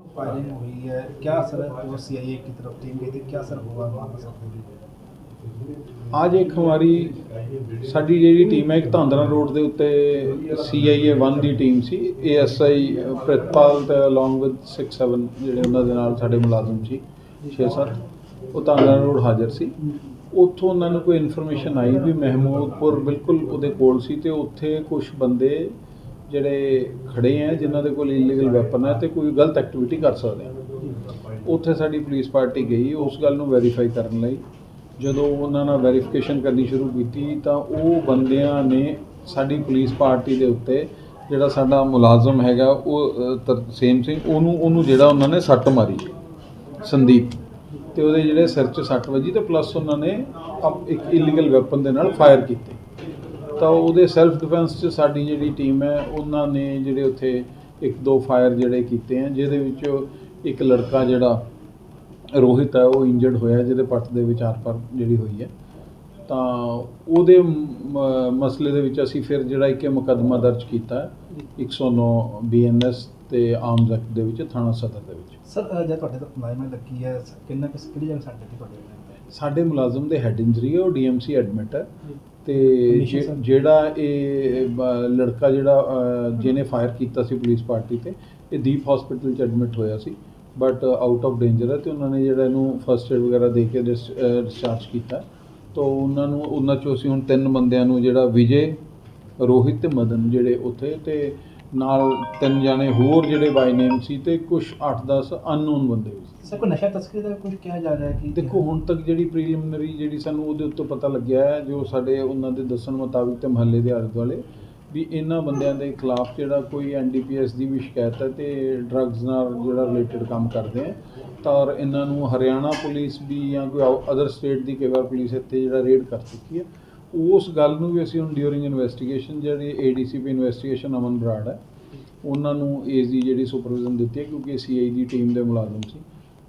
Firing हुई है क्या असर है वो सी की तरफ टीम गई थी क्या असर हुआ वहाँ पर सब ਅੱਜ ਇੱਕ ਹਮਾਰੀ ਸਾਡੀ ਜਿਹੜੀ ਟੀਮ ਹੈ ਇੱਕ ਧਾਂਦਰਾ ਰੋਡ ਦੇ ਉੱਤੇ CIA 1 ਦੀ ਟੀਮ ਸੀ ASI ਪ੍ਰਿਤਪਾਲ ਤੇ ਅਲੋਂਗ ਵਿਦ 6-7 ਜਿਹੜੇ ਉਹਨਾਂ ਦੇ ਨਾਲ ਸਾਡੇ ਮੁਲਾਜ਼ਮ ਸੀ 6-7 ਉਹ ਧਾਂਦਰਾ ਰੋਡ ਹਾਜ਼ਰ ਸੀ ਉੱਥੋਂ ਉਹਨਾਂ ਨੂੰ ਕੋਈ ਇਨਫੋਰਮੇਸ਼ਨ ਆਈ ਵੀ ਮਹਿਮੂਦਪੁਰ ਬਿਲਕੁਲ ਉਹਦੇ ਕੋਲ ਸੀ ਤੇ ਉੱਥੇ ਕੁਝ ਬੰਦੇ ਜਿਹੜੇ ਖੜੇ ਆ ਜਿਨ੍ਹਾਂ ਦੇ ਕੋਲ ਇਲੀਗਲ ਵੈਪਨ ਹੈ ਤੇ ਕੋਈ ਗਲਤ ਐਕਟੀਵਿਟੀ ਕਰ ਸਕਦੇ ਆ। ਉੱਥੇ ਸਾਡੀ ਪੁਲਿਸ ਪਾਰਟੀ ਗਈ ਉਸ ਗੱਲ ਨੂੰ ਵੈਰੀਫਾਈ ਕਰਨ ਲਈ। ਜਦੋਂ ਉਹਨਾਂ ਨਾਲ ਵੈਰੀਫਿਕੇਸ਼ਨ ਕਰਨੀ ਸ਼ੁਰੂ ਕੀਤੀ ਤਾਂ ਉਹ ਬੰਦਿਆਂ ਨੇ ਸਾਡੀ ਪੁਲਿਸ ਪਾਰਟੀ ਦੇ ਉੱਤੇ ਜਿਹੜਾ ਸਾਡਾ ਮੁਲਾਜ਼ਮ ਹੈਗਾ ਉਹ ਅ, ਤਰਸੇਮ ਸਿੰਘ ਉਹਨੂੰ ਉਹਨੂੰ ਜਿਹੜਾ ਉਹਨਾਂ ਨੇ ਸੱਟ ਮਾਰੀ ਸੰਦੀਪ। ਤੇ ਉਹਦੇ ਜਿਹੜੇ ਸਿਰ 'ਚ ਸੱਟ ਵੱਜੀ ਤੇ ਪਲੱਸ ਉਹਨਾਂ ਨੇ ਅਪ- ਇੱਕ ਇਲੀਗਲ ਵੈਪਨ ਦੇ ਨਾਲ ਫਾਇਰ ਕੀਤੇ। ਤਾਂ ਉਹਦੇ ਸੈਲਫ ਡਿਫੈਂਸ 'ਚ ਸਾਡੀ ਜਿਹੜੀ ਟੀਮ ਹੈ ਉਹਨਾਂ ਨੇ ਜਿਹੜੇ ਉੱਥੇ ਇੱਕ ਦੋ ਫਾਇਰ ਜਿਹੜੇ ਕੀਤੇ ਆ ਜਿਹਦੇ ਵਿੱਚ ਇੱਕ ਲੜਕਾ ਜਿਹੜਾ ਰੋਹਿਤ ਹੈ ਉਹ ਇੰਜਰਡ ਹੋਇਆ ਜਿਹਦੇ ਪੱਟ ਦੇ ਵਿੱਚ ਆਰ-ਪਾਰ ਜਿਹੜੀ ਹੋਈ ਹੈ। ਤਾਂ ਉਹਦੇ ਮਸਲੇ ਦੇ ਵਿੱਚ ਅਸੀਂ ਫਿਰ ਜਿਹੜਾ ਇੱਕ ਮੁਕੱਦਮਾ ਦਰਜ ਕੀਤਾ ਹੈ 109 ਬੀਐਨਐਸ ਤੇ ਆਰਮਸ ਐਕਟ ਦੇ ਵਿੱਚ ਥਾਣਾ ਸਦਰ ਦੇ ਵਿੱਚ। ਸਰ ਜਦ ਤੁਹਾਡੇ ਤੋਂ ਮੁਲਾਜ਼ਮਾਂ ਲੱਗੀ ਹੈ ਕਿੰਨਾ ਕਿਸ ਕਿਹੜੀ ਜਗ੍ਹਾ ਸਾਡੇ ਤੇ ਤੁਹਾਡੇ ਸਾਡੇ ਮੁਲਾਜ਼ਮ ਦੇ ਹੈਡ ਇੰਜਰੀ ਹੈ ਉਹ ਡੀਐਮਸੀ ਐਡਮਿਟ ਹੈ। ਤੇ? ਜਿਹੜਾ ਇਹ ਲੜਕਾ ਜਿਹੜਾ ਜਿਹਨੇ ਫਾਇਰ ਕੀਤਾ ਸੀ ਪੁਲਿਸ ਪਾਰਟੀ ਤੇ ਇਹ ਦੀਪ ਹਸਪੀਟਲ ਚ ਐਡਮਿਟ ਹੋਇਆ ਸੀ ਬਟ ਆਊਟ ਆਫ ਡੇਂਜਰ ਹੈ ਤੇ ਉਹਨਾਂ ਨੇ ਜਿਹੜਾ ਇਹਨੂੰ ਫਰਸਟ ਏਡ ਵਗੈਰਾ ਦੇ ਕੇ ਡਿਸਚਾਰਜ ਕੀਤਾ ਤਾਂ ਉਹਨਾਂ ਨੂੰ ਉਹਨਾਂ ਚੋਂ ਅਸੀਂ ਹੁਣ ਤਿੰਨ ਬੰਦਿਆਂ ਨੂੰ ਜਿਹੜਾ ਵਿਜੇ ਰੋਹਿਤ ਤੇ ਮਦਨ ਜਿਹੜੇ ਉੱਥੇ ਤੇ ਨਾਲ ਤਿੰਨ ਜਾਣੇ ਹੋਰ ਜਿਹੜੇ ਬਾਈ ਨੇਮ ਸੀ ਤੇ ਕੁਝ 8-10 ਅਨਨੋਨ ਬੰਦੇ ਸੀ। ਸਰ ਕੋਈ ਨਸ਼ਾ ਤਸਕਰੀ ਦਾ ਕੁਝ ਕਿਹਾ ਜਾ ਰਿਹਾ ਹੈ ਕਿ ਦੇਖੋ ਹੁਣ ਤੱਕ ਜਿਹੜੀ ਪ੍ਰੀਲਿਮਿਨਰੀ ਜਿਹੜੀ ਸਾਨੂੰ ਉਹਦੇ ਉੱਤੇ ਪਤਾ ਲੱਗਿਆ ਹੈ ਜੋ ਸਾਡੇ ਉਹਨਾਂ ਦੇ ਦੱਸਣ ਮੁਤਾਬਿਕ ਤੇ ਮਹੱਲੇ ਦੇ ਆਲੇ ਦੁਆਲੇ ਵੀ ਇਹਨਾਂ ਬੰਦਿਆਂ ਦੇ ਖਿਲਾਫ ਜਿਹੜਾ ਕੋਈ ਐਨਡੀਪੀਐਸ ਦੀ ਵੀ ਸ਼ਿਕਾਇਤ ਹੈ ਤੇ ਡਰੱਗਸ ਨਾਲ ਜਿਹੜਾ ਰਿਲੇਟਡ ਕੰਮ ਕਰਦੇ ਆ ਤਾਂ ਔਰ ਇਹਨਾਂ ਨੂੰ ਹਰਿਆਣਾ ਪੁਲਿਸ ਵੀ ਜਾਂ ਕੋਈ ਅਦਰ ਸਟੇਟ ਦੀ ਕਈ ਵਾਰ ਪੁਲਿਸ ਇੱਥੇ ਜਿਹੜਾ ਰੇਡ ਕਰ ਚੁੱਕੀ ਹੈ ਉਸ ਗੱਲ ਨੂੰ ਵੀ ਅਸੀਂ ਹੁਣ ਡਿਊਰਿੰਗ ਇਨਵੈਸਟੀਗੇਸ਼ਨ ਜਿਹੜੀ ਏਡੀਸੀਪੀ ਇਨਵੈਸਟੀਗੇਸ਼ਨ ਅਮਨ ਬਰਾੜ ਹੈ ਉਹਨਾਂ ਨੂੰ ਏਸ ਦੀ ਜਿਹੜੀ ਸੁਪਰਵਿਜ਼ਨ ਦਿੱਤੀ ਹੈ ਕਿਉਂਕਿ ਸੀਆਈ ਦੀ ਟੀਮ ਦੇ ਮੁਲਾਜ਼ਮ ਸੀ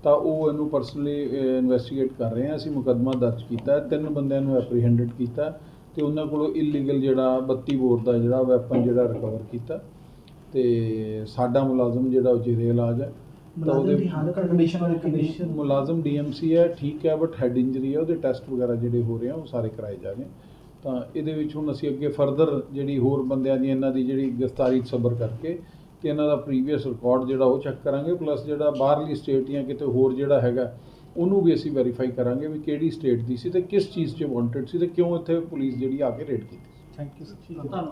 ਤਾਂ ਉਹ ਇਹਨੂੰ ਪਰਸਨਲੀ ਇਨਵੈਸਟੀਗੇਟ ਕਰ ਰਹੇ ਆ। ਅਸੀਂ ਮੁਕੱਦਮਾ ਦਰਜ ਕੀਤਾ ਤਿੰਨ ਬੰਦਿਆਂ ਨੂੰ ਐਪਰੀਹੈਂਡਡ ਕੀਤਾ ਤੇ ਉਹਨਾਂ ਕੋਲੋਂ ਇਲੀਗਲ ਜਿਹੜਾ 32 ਬੋਰ ਦਾ ਜਿਹੜਾ ਵੈਪਨ ਜਿਹੜਾ ਰਿਕਵਰ ਕੀਤਾ ਤੇ ਸਾਡਾ ਮੁਲਾਜ਼ਮ ਜਿਹੜਾ ਉਹ ਜੇਰੇ ਇਲਾਜ ਹੈ ਤਾਂ ਮੁਲਾਜ਼ਮ ਦੀ ਹਾਲਤ ਕੰਡੀਸ਼ਨ ਔਰ ਕੰਡੀਸ਼ਨ ਮੁਲਾਜ਼ਮ ਡੀਐਮਸੀ ਹੈ ਠੀਕ ਹੈ ਬਟ ਹੈਡ ਇੰਜਰੀ ਹੈ ਉਹਦੇ ਟੈਸਟ ਵਗੈਰਾ ਜਿਹੜੇ ਹੋ ਰਹੇ ਆ ਉਹ ਸਾਰੇ ਕਰਾਏ ਜਾ ਰਹੇ ਤਾਂ ਇਹਦੇ ਵਿੱਚ ਹੁਣ ਅਸੀਂ ਅੱਗੇ ਫਰਦਰ ਜਿਹੜੀ ਹੋਰ ਬੰਦਿਆਂ ਦੀ ਇਹਨਾਂ ਦੀ ਜਿਹੜੀ ਗ੍ਰਿਫਤਾਰੀ 'ਚ ਸਬਰ ਕਰਕੇ ਤੇ ਇਹਨਾਂ ਦਾ ਪ੍ਰੀਵੀਅਸ ਰਿਕਾਰਡ ਜਿਹੜਾ ਉਹ ਚੈੱਕ ਕਰਾਂਗੇ ਪਲੱਸ ਜਿਹੜਾ ਬਾਹਰਲੀ ਸਟੇਟ ਜਾਂ ਕਿਤੇ ਹੋਰ ਜਿਹੜਾ ਹੈਗਾ ਉਹਨੂੰ ਵੀ ਅਸੀਂ ਵੈਰੀਫਾਈ ਕਰਾਂਗੇ ਵੀ ਕਿਹੜੀ ਸਟੇਟ ਦੀ ਸੀ ਤੇ ਕਿਸ ਚੀਜ਼ 'ਚ ਵਾਂਟਡ ਸੀ ਤੇ ਕਿਉਂ ਇੱਥੇ ਪੁਲਿਸ ਜਿਹੜੀ ਆ ਕੇ ਰੇਡ ਕੀਤੀ ਥੈਂਕ ਯੂ ਸਰ